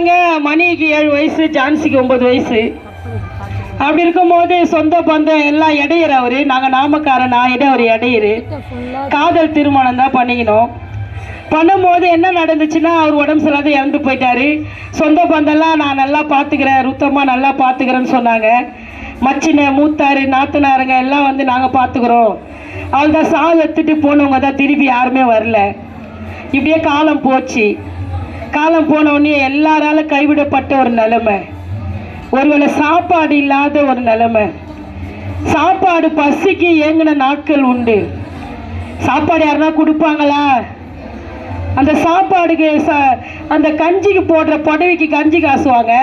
பாருங்க மணிக்கு ஏழு வயசு ஜான்சிக்கு ஒன்பது வயசு. அப்படி இருக்கும்போது சொந்த பந்தம் எல்லாம் இடையிற அவரு. நாங்கள் நாமக்காரன் நான் இடம் அவர் இடையிறு. காதல் திருமணம் தான் பண்ணிக்கணும். பண்ணும்போது என்ன நடந்துச்சுன்னா அவர் உடம்பு சரியில்லாத இறந்து போயிட்டாரு. சொந்த பந்தம்லாம் நான் நல்லா பார்த்துக்கிறேன் ருத்தமாக நல்லா பார்த்துக்கிறேன்னு சொன்னாங்க. மச்சின மூத்தாரு நாத்தனாருங்க எல்லாம் வந்து நாங்கள் பார்த்துக்குறோம். அவள் தான் சாவு எடுத்துட்டு போனவங்க தான் திருப்பி யாருமே வரல. இப்படியே காலம் போச்சு. காலம் போன உடனே கைவிடப்பட்ட ஒரு நிலைமை. ஒருவேளை சாப்பாடு இல்லாத ஒரு நிலைமை. சாப்பாடு பசிக்கு ஏங்கின நாட்கள் உண்டு. சாப்பாடு யாருன்னா கொடுப்பாங்களா? அந்த சாப்பாடுக்கு அந்த கஞ்சிக்கு போடுற புடவைக்கு கஞ்சி காசுவாங்க.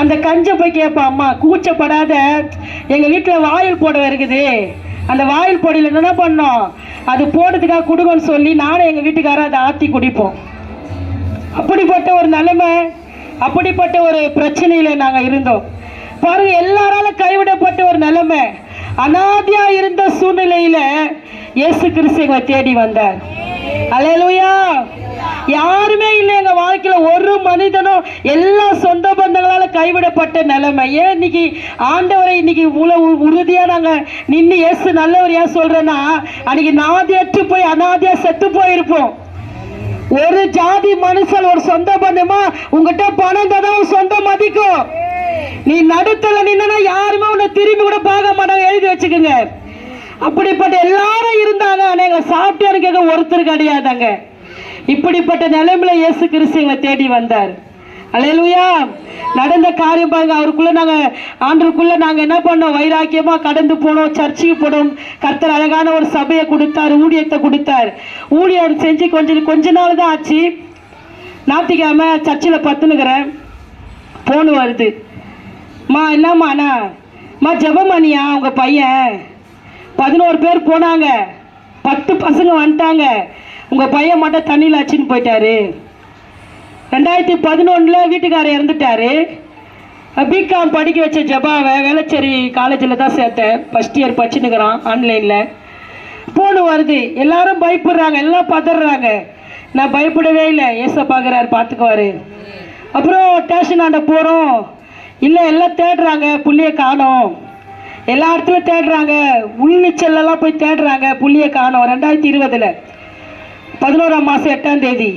அந்த கஞ்சை போய் கேட்பான் அம்மா கூச்சப்படாத. எங்கள் வீட்டில் வாயில் புடவை இருக்குது. அந்த வாயில் பொடியில் என்ன பண்ணோம் அது போடுறதுக்காக கொடுங்கன்னு சொல்லி நானும் எங்கள் வீட்டுக்காரர் அதை ஆற்றி குடிப்போம். அப்படிப்பட்ட ஒரு நிலைமை அப்படிப்பட்ட ஒரு பிரச்சனையில் நாங்கள் இருந்தோம். பாருங்க எல்லாராலும் கைவிடப்பட்ட ஒரு நிலைமை. அனாதியா இருந்த சூழ்நிலையில இயேசு கிறிஸ்து எங்களை தேடி வந்தார். அலையலுயா யாருமே இல்லை எங்க வாழ்க்கையில ஒரு மனிதனும் எல்லா சொந்த பந்தங்களால கைவிடப்பட்ட நிலைமை. ஏன் இன்னைக்கு ஆண்டவரை இன்னைக்கு இவ்வளவு உறுதியா நாங்க நின்று இயேசு நல்லவர் ஏன் சொல்றேன்னா அன்னைக்கு நாதியற்று போய் அனாதியா செத்து போயிருப்போம். ஒரு ஜாதி மனுஷன் ஒரு சொந்த பந்தமா உங்ககிட்ட பணம் தான் உன் சொந்த மதிக்கும். நீ நடுத்தல நின்னா யாருமே உன்னை திரும்பி கூட பார்க்க மாட்டாங்க. எழுதி வச்சுக்கோங்க. அப்படிப்பட்ட எல்லாரும் இருந்தாங்க. ஆனா எங்களை சாப்பிட்டு கேட்க ஒருத்தர் கிடையாதாங்க. இப்படிப்பட்ட நிலைமையில இயேசு கிறிஸ்து எங்களை தேடி வந்தார். அலையலுயா நடந்த காரியம் பாருங்க அவருக்குள்ள நாங்க ஆண்டுக்குள்ள நாங்க என்ன பண்ணோம்? வைராக்கியமா கடந்து போனோம் சர்ச்சுக்கு போனோம். கர்த்தர் அழகான ஒரு சபையை கொடுத்தார் ஊழியத்தை கொடுத்தார். ஊழியம் செஞ்சு கொஞ்சம் கொஞ்ச நாள் தான் ஆச்சு. ஞாத்திக்கிழமை சர்ச்சில் பத்துனுக்கிறேன் போன் வருது. மா என்னம்மாண்ணா மா ஜெபமணியா உங்க பையன்? பதினோரு பேர் போனாங்க. பத்து பசங்க வந்துட்டாங்க. உங்க பையன் மட்டும் தண்ணியில் ஆச்சுன்னு போயிட்டாரு. ரெண்டாயிரத்தி பதினொன்றில் வீட்டுக்காரர் இறந்துட்டாரு. பிகாம் படிக்க வச்ச ஜபாவை வேளச்சேரி காலேஜில் தான் சேர்த்தேன். ஃபஸ்ட் இயர் படிச்சுன்னுக்குறான் ஆன்லைனில் ஃபோனு வருது. எல்லாரும் பயப்படுறாங்க. எல்லாம் பதறாங்க. நான் பயப்படவே இல்லை. ஏச பார்க்குறாரு பார்த்துக்குவாரு அப்புறம் ஸ்டேஷன் ஆண்ட போகிறோம் இல்லை எல்லாம் தேடுறாங்க. புள்ளிய காணோம். எல்லா இடத்துலையும் தேடுறாங்க. உள்நீச்சல்லாம் போய் தேடுறாங்க. புள்ளிய காணோம். ரெண்டாயிரத்தி இருபதில். பதினோராம் மாதம் எட்டாம் தேதி.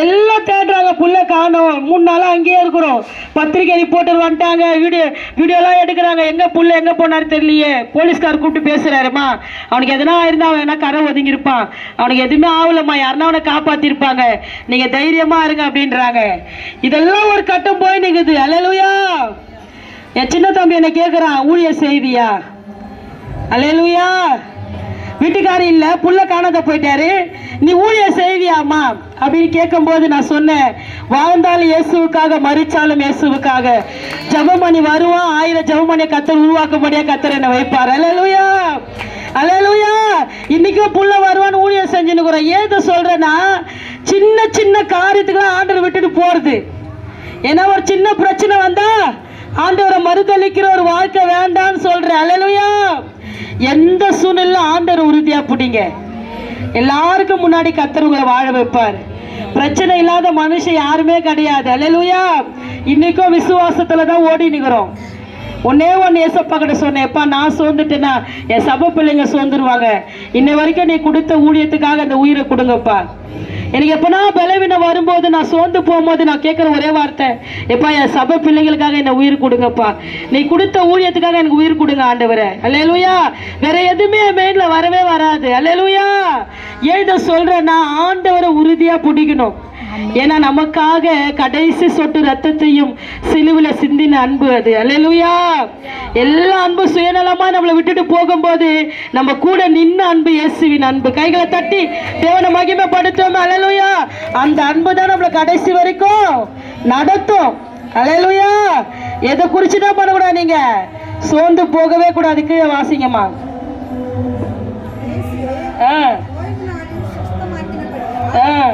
எல்லாம் தேடுறாங்க புள்ள காணோம். மூணு நாளாக அங்கேயே இருக்கிறோம். பத்திரிக்கை ரிப்போர்ட்டர் வந்துட்டாங்க. வீடியோ வீடியோலாம் எடுக்கிறாங்க. எங்கே புள்ள எங்கே போனார் தெரியலையே. போலீஸ்கார் கூப்பிட்டு பேசுகிறாருமா அவனுக்கு எதனா இருந்தால் அவன் என்ன கரை ஒதுங்கியிருப்பான். அவனுக்கு எதுவுமே ஆகலம்மா. யாருன்னா அவனை காப்பாற்றிருப்பாங்க நீங்கள் தைரியமாக இருங்க அப்படின்றாங்க. இதெல்லாம் ஒரு கட்டம் போய் நிற்குது அலலுயா என் சின்ன தம்பி என்னை கேட்குறான் ஊழியர் செய்வியா அலலுயா வீட்டுக்காரி இல்ல புள்ள காணாத போயிட்டாரு. நீ ஊழியர் செய்வியாமா அப்படின்னு கேட்கும்போது நான் சொன்னேன் வாழ்ந்தாலும் இயேசுவுக்காக மறிச்சாலும் இயேசுவுக்காக. ஜெபமணி வருவான் ஆயிரம் ஜெபமணியை கத்தர் உருவாக்கும்படியா கத்தர் என்ன வைப்பார். அலலுயா அலலுயா இன்னைக்கும் புள்ள வருவான்னு ஊழியர் செஞ்சுன்னு ஏது சொல்றேன்னா சின்ன சின்ன காரியத்துக்குலாம் ஆண்டர் விட்டுட்டு போறது. ஏன்னா ஒரு சின்ன பிரச்சனை வந்தா ஆண்டவரை மறுதளிக்கிற ஒரு வாழ்க்கை வேண்டாம்னு சொல்றேன். அலலுயா எந்த சூழ்நிலை ஆண்டவர் உறுதியா பிடிங்க. எல்லாருக்கும் முன்னாடி கத்தர் உங்களை வாழ வைப்பார். பிரச்சனை இல்லாத மனுஷன் யாருமே கிடையாது. அல்லேலூயா இன்னைக்கும் விசுவாசத்துல தான் ஓடி நிக்கிறோம். ஒன்னே ஒன்று ஏசப்பா கிட்ட சொன்னேன் எப்பா நான் சோர்ந்துட்டேன்னா என் சப பிள்ளைங்க சோர்ந்துருவாங்க. இன்ன வரைக்கும் நீ கொடுத்த ஊழியத்துக்காக அந்த உயிரை கொடுங்கப்பா. எனக்கு எப்பனா பலவீனம் வரும்போது நான் சோர்ந்து போகும்போது நான் கேட்குற ஒரே வார்த்தை எப்பா என் சபை பிள்ளைங்களுக்காக என்ன உயிர் கொடுங்கப்பா. நீ கொடுத்த ஊழியத்துக்காக எனக்கு உயிர் கொடுங்க ஆண்டவரை. அல்லேலூயா. வேற எதுவுமே என் வரவே வராது. அல்லேலூயா. எழுத நான் ஆண்டவரை உறுதியாக பிடிக்கணும். ஏன்னா நமக்காக கடைசி சொட்டு ரத்தத்தையும் சிலுவில சிந்தின அன்பு அது. அல்லேலூயா. எல்லா அன்பு சுயநலமா நம்மளை விட்டுட்டு போகும்போது நம்ம கூட நின்ன அன்பு இயேசுவின் அன்பு. கைகளை தட்டி தேவனை மகிமைப்படுத்துவோம். அல்லேலூயா. அந்த அன்பு தான் நம்மளை கடைசி வரைக்கும் நடத்தும். அல்லேலூயா. எதை குறிச்சு தான் பண்ணக்கூடாது நீங்க? சோர்ந்து போகவே கூடாது. கீழே வாசிங்கம்மா. ஆ. ஆ.